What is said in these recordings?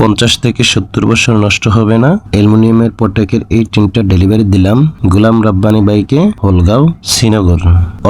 পঞ্চাশ থেকে সত্তর বছর নষ্ট হবে না। অ্যালুমিনিয়ামের প্রোটেকের এই টিনটা ডেলিভারি দিলাম গোলাম রাব্বানি বাইকে, হলগাঁও, শ্রীনগর।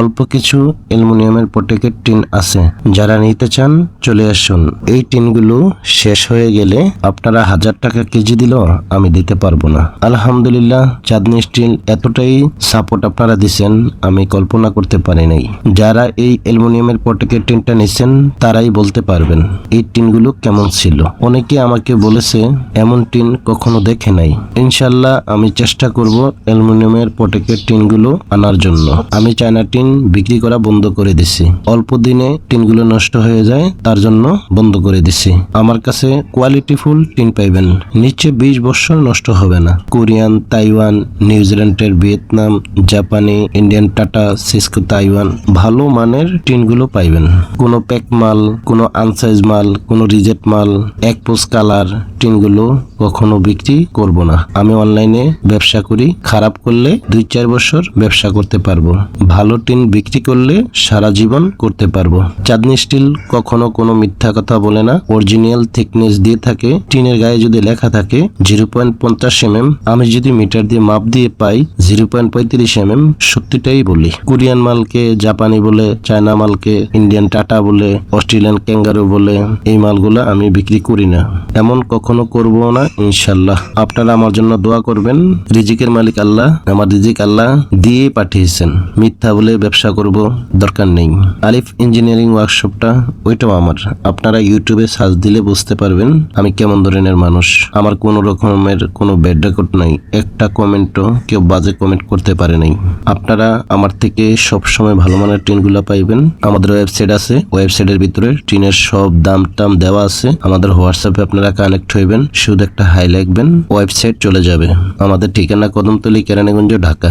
অল্প কিছু অ্যালুমিনিয়ামের প্রোটেকের টিন আছে। যারা নিতে চান, চলে আসুন। এই টিনগুলো শেষ হয়ে গেলে আপনারা হাজার টাকা কেজি দিল আমি দিতে পারব না। আলহামদুলিল্লাহ, চাঁদনি স্টিল এতটাই সাপোর্ট আপনারা দিচ্ছেন আমি কল্পনা করতে পারি নাই। যারা এই অ্যালুমিনিয়ামের প্রোটেকের টিনটা নিছেন, তারাই বলতে পারবেন, এই টিনগুলো কেমন ছিল। অনেকে আমাকে বলেছে, এমন টিন কখনো দেখে নাই। ইনশাল্লাহ আমি চেষ্টা করব অ্যালুমিনিয়ামের প্রোটেকের টিনগুলো আনার জন্য। আমি চায়না টিন বিক্রি করা বন্ধ করে দিছি। অল্প দিনে টিনগুলো নষ্ট হয়ে যায়, তার জন্য বন্ধ করে দিছি। আমার কাছে কোয়ালিটিফুল টিন পাইবেন। নিচে বিশ বছর নষ্ট হবে না। কোরিয়ান, তাইওয়ান, নিউজিল্যান্ডের ভিয়েতনাম, জাপানি, ইন্ডিয়ান টাটা, সিসকো, তাইওয়ান ভালো মানের টিনগুলো পাইবেন। কোনো প্যাক মাল, কোনো আনসাইজ মাল, কোনো রিজেক্ট মাল, এক পোস্ট কালার টিনগুলো কখনো বিক্রি করব না। আমি অনলাইনে ব্যবসা করি, খারাপ করলে দুই চার বছর ব্যবসা করতে পারব। ভালো টিন বিক্রি করলে সারা জীবন করতে পারব। চাঁদনি স্টিল কখনো কোনো মিথ্যা কথা বলে না। অরিজিনাল থিকনেস দিয়ে থাকে। টিনের গায়ে যদি লেখা থাকে জিরো পয়েন্ট পঞ্চাশ এম আমি যদি মিটার দিয়ে মাপ দিয়ে পাই জিরো পয়েন্ট পঁয়ত্রিশ এম এম সত্যিটাই বলি। কোরিয়ান মালকে জাপানি বলে, চায়না মালকে ইন্ডিয়ান টাটা বলে, অস্ট্রেলিয়ান ক্যাঙ্গারু বলে, এই মালগুলো আমি বিক্রি করি না। এমন কখনো করব না, ইনশাল্লাহ। আপনারা আমার জন্য দোয়া করবেন। রিজিকের মালিক আল্লাহ, আমার রিজিক আল্লাহ দিয়ে পাঠিয়েছেন। মিথ্যা বলে ব্যবসা করব, দরকার নেই। আলিফ ইঞ্জিনিয়ারিং ওয়ার্কশপটা, ওইটাও আমার। আপনারা ইউটিউবে সার্চ দিলে বুঝতে পারবেন আমি কেমন ধরনের মানুষ। আমার কোনো রকমের কোনো ব্যাড রেকর্ড নাই। একটা কমেন্টও কেউ বাজে কমেন্ট করতে পারে নাই। আপনারা আমার থেকে সব সময় ভালো মানের টিনগুলো পাইবেন। আমাদের ওয়েবসাইট আছে, ওয়েবসাইটের ভিতরে টিনের সব দাম টাম দেওয়া আছে। আমাদের হোয়াটসঅ্যাপে আপনারা কানেক্ট হইবেন শুধু একটা হাই লিখবেন ওয়েবসাইট চলে যাবে। আমাদের ঠিকানা কদমতলি কেরানীগঞ্জ ঢাকা।